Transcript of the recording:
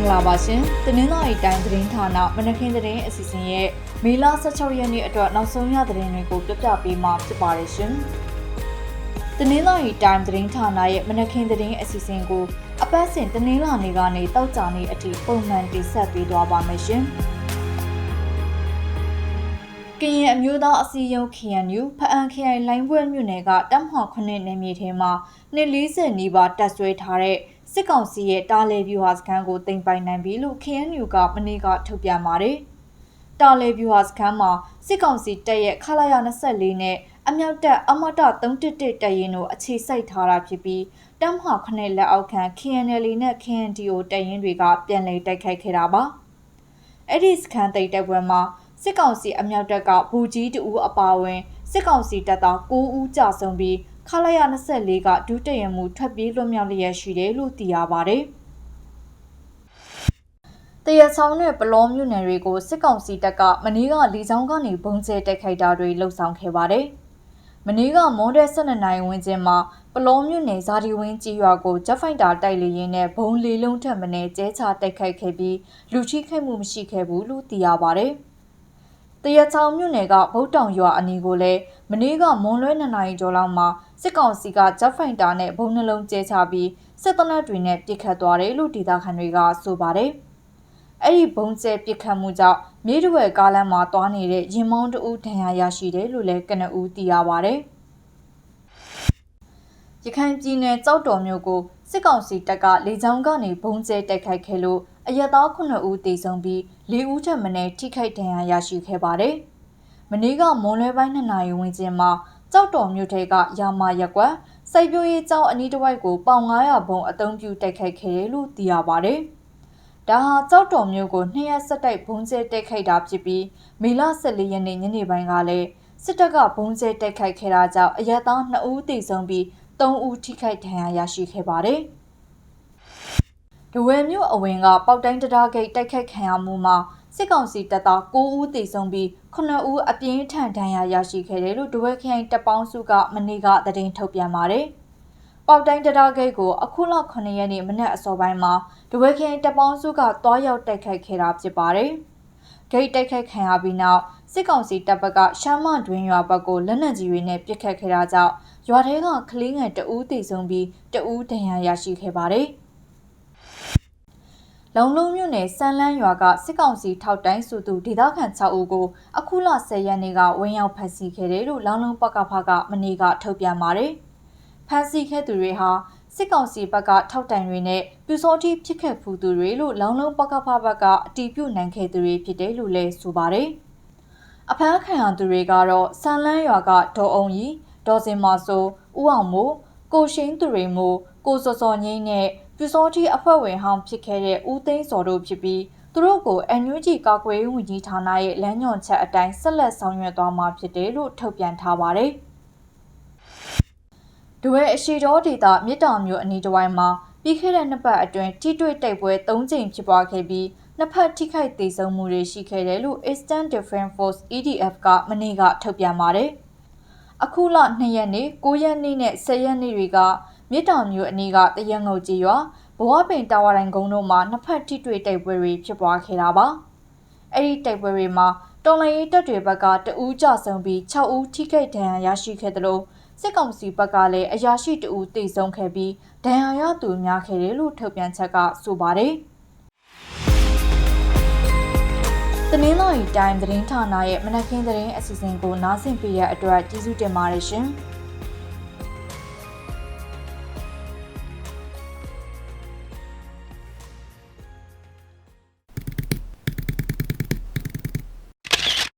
င်္ဂလာပါရှင်။တနင်္လာရီတိုင်းသတင်းဌာနမနက်ခင်းသတင်းအစီအစဉ်ရဲ့မေလ16ရက်နေ့အတွက်နောက်ဆုံးရသတင်းတွေကိုပြပြပေးမှာဖြစ်ပါတယ်ရှင်။တနင်္လာရီတိုင်းသတင်းဌာနရဲ့မနက်ခင်းသတင်းအစီအစဉ်ကိုအပတ်စဉ်တနင်္လာနေ့ကနေတောက်ကြနေ့အထိပုံမှန်တင်ဆက်ပေးသွားပါမယ်ရှင်။ကရင်အမျိုးသားအစည်းအရုံး KNU ဖအံခရိုင်လိုင်းပွဲမြို့နယ်ကတပ်မဟာ9နယ်မြေထဲမှာ240နီးပါးတပ်ဆွဲထားတဲ့ စစ်ကောင်စီရဲ့တာလေဗျူဟာစခန်းကိုတင်ပိုင်နိုင်ပြီလို့ KNU ကမနေ့ကထုတ်ပြန်ပါတယ်။တာလေဗျူဟာစခန်းမှာစစ်ကောင်စီတပ်ရဲ့ခလာရ24နဲ့အမြောက်တပ်အမတ311တပ်ရင်တို့အခြေစိုက်ထားတာဖြစ်ပြီးတပ်မဟာ9လက်အောက်ခံ KNL နဲ့ KNDO တပ်ရင်တွေကပြန်လည်တိုက်ခိုက်ခဲ့တာပါ။အဲ့ဒီစခန်းတိတ်တပ်ပွဲမှာစစ်ကောင်စီအမြောက်တပ်ကဘူကြီးတူအပါအဝင်စစ်ကောင်စီတပ်သား9ဦးကြာဆုံးပြီး ခလာရ24ကဒုတရမှုထွက်ပြေးလွတ်မြောက်လျက်ရှိတယ်လို့သိရပါတယ်။တရဆောင်နဲ့ပလောမြို့နယ်တွေကိုစစ်ကောင်စီတပ်ကမနေ့ကလီချောင်းကနေဘုံကျဲတိုက်ခိုက်တာတွေလှုပ်ဆောင်ခဲ့ပါတယ်။မနေ့ကမွန်ဒဲ12နိုင်ဝန်းကျင်မှာပလောမြို့နယ်ဇာဒီဝင်းကြီးရွာကိုဂျက်ဖိုက်တာတိုက်လေရင်နဲ့ဘုံလေလုံးထက်မင်းကျဲချတိုက်ခိုက်ခဲ့ပြီးလူချိခိုက်မှုမရှိခဲ့ဘူးလို့သိရပါတယ်။ တရချောင်မြို့နယ်ကဗုတ်တောင်ရွာအနီးကိုလည်းမနေ့ကမွန်လွဲ2နာရီကျော်လောက်မှာစစ်ကောင်စီကဂျက်ဖိုင်တာနဲ့ဘုံနှလုံးကျဲချပြီးစစ်တနက်တွေနဲ့ပစ်ခတ်သွားတယ်လို့ဒေသခံတွေကဆိုပါတယ်။အဲ့ဒီဘုံကျဲပစ်ခတ်မှုကြောင့်မြေတဝဲကားလမ်းမှာတွားနေတဲ့ရင်မောင်းတဦးဒဏ်ရာရရှိတယ်လို့လည်းကနဦးသိရပါတယ်။ရခိုင်ပြည်နယ်ကြောက်တော်မြို့ကိုစစ်ကောင်စီတပ်ကလေကြောင်းကနေဘုံကျဲတိုက်ခိုက်ခဲ့လို့ အရက်သား9ဦးသေဆုံးပြီး4ဦးထပ်မံထိခိုက်ဒဏ်ရာရရှိခဲ့ပါတယ်။မနေ့ကမွန်လွဲပိုင်း2နာရီဝန်းကျင်မှာကြောက်တော်မြို့ထဲကရာမာရက်ကွက်စိုက်ပျိုးရေးကျောင်းအနီးတစ်ဝိုက်ကိုပေါင်900ဘုံအုံပြုတိုက်ခိုက်ခဲ့တယ်လို့သိရပါတယ်။ဒါဟာကြောက်တော်မြို့ကိုနှစ်ရက်ဆက်တိုက်ဘုံကျဲတိုက်ခိုက်တာဖြစ်ပြီးမေလ14ရက်နေ့ညနေပိုင်းကလည်းစစ်တပ်ကဘုံကျဲတိုက်ခိုက်ခဲ့တာကြောင့်အရက်သား2ဦးသေဆုံးပြီး3ဦးထိခိုက်ဒဏ်ရာရရှိခဲ့ပါတယ်။ ဒဝဲမြို့အဝင်ကပေါက်တိုင်းတရားဂိတ်တိုက်ခတ်ခံရမှုမှာစစ်ကောင်စီတပ်သား9ဦးသေဆုံးပြီး9ဦးအပြင်းထန်ဒဏ်ရာရရှိခဲ့တယ်လို့ဒဝဲခရိုင်တပ်ပေါင်းစုကမနေ့ကသတင်းထုတ်ပြန်ပါတယ်။ပေါက်တိုင်းတရားဂိတ်ကိုအခုလ9ရက်နေ့မနက်အစောပိုင်းမှာဒဝဲခရိုင်တပ်ပေါင်းစုကတွားရောက်တိုက်ခိုက်ခဲ့တာဖြစ်ပါတယ်။ဂိတ်တိုက်ခိုက်ခံရပြီးနောက်စစ်ကောင်စီတပ်ဘက်ကရှမ်းမတွင်ရွာဘက်ကိုလက်နက်ကြီးတွေနဲ့ပစ်ခတ်ခဲ့တာကြောင့်ရွာထဲကကလေးငယ်တအူးသေဆုံးပြီးတအူးဒဏ်ရာရရှိခဲ့ပါတယ်။ လုံလုံးမြို့နယ်စမ်းလန်းရွာကစစ်ကောင်စီထောက်တိုင်းစုသူဒေသခံ6ဦးကိုအခုလ10ရက်နေ့ကဝင်းရောက်ဖမ်းဆီးခဲ့တယ်လို့လောင်လုံးပကဖကမနေ့ကထုတ်ပြန်ပါတယ်။ဖမ်းဆီးခဲ့သူတွေဟာစစ်ကောင်စီဘက်ကထောက်တိုင်တွေနဲ့ပြူစောတိဖြစ်ခဲ့ဖူးသူတွေလို့လောင်လုံးပကဖဘက်ကအတီးပြုတ်နိုင်ခဲ့သူတွေဖြစ်တယ်လို့လည်းဆိုပါတယ်။အဖမ်းခံရသူတွေကတော့စမ်းလန်းရွာကဒေါ်အောင်ကြီးဒေါ်စင်မာဆိုဦးအောင်မိုးကိုရှိန်သူရိမိုးကိုစောစောငိမ့်နဲ့ ပြူစောတိအဖွဲ့ဝင်ဟောင်းဖြစ်ခဲ့တဲ့ဦးသိန်းစော်တို့ဖြစ်ပြီးသူတို့ကို NUG ကာကွယ်ရေးဝန်ကြီးဌာနရဲ့လမ်းညွှန်ချက်အတိုင်းဆက်လက်ဆောင်ရွက်သွားမှာဖြစ်တယ်လို့ထုတ်ပြန်ထားပါတယ်။ဒွဲအရှိတော်ဒေတာမြစ်တောင်မြို့အနီးတစ်ဝိုင်းမှာပြီးခဲ့တဲ့နှစ်ပတ်အတွင်းထိတွေ့တိုက်ပွဲ၃ကြိမ်ဖြစ်ပွားခဲ့ပြီးနှစ်ဖက်ထိခိုက်ဒေဆုံးမှုတွေရှိခဲ့တယ်လို့ Eastern Defense Force EDF ကမနေ့ကထုတ်ပြန်ပါတယ်။အခုလ2ရက်နေ့9ရက်နေ့နဲ့10ရက်နေ့တွေက မြစ်တောင်မြို့အနီးကတရငုတ်ကြီးရွာဘဝပင်တာဝါတိုင်ကုန်းတို့မှာနှစ်ဖက်ထိတွေ့တိုက်ပွဲတွေဖြစ်ပွားခဲ့တာပါ။အဲ့ဒီတိုက်ပွဲတွေမှာတော်လိုင်းရေးတပ်တွေဘက်ကတအူးကြဆုံးပြီး6ဦးထိခိုက်ဒဏ်ရာရရှိခဲ့တယ်လို့စစ်ကောင်စီဘက်ကလည်းအရာရှိတအူးတိတ်ဆုံးခဲ့ပြီးဒဏ်ရာရသူများခဲ့တယ်လို့ထုတ်ပြန်ချက်ကဆိုပါတယ်။တနင်္လာရီတိုင်းသတင်းဌာနရဲ့မနက်ခင်းသတင်းအစီအစဉ်ကိုနားဆင်ပေးရတဲ့အတွက်ကျေးဇူးတင်ပါတယ်ရှင်။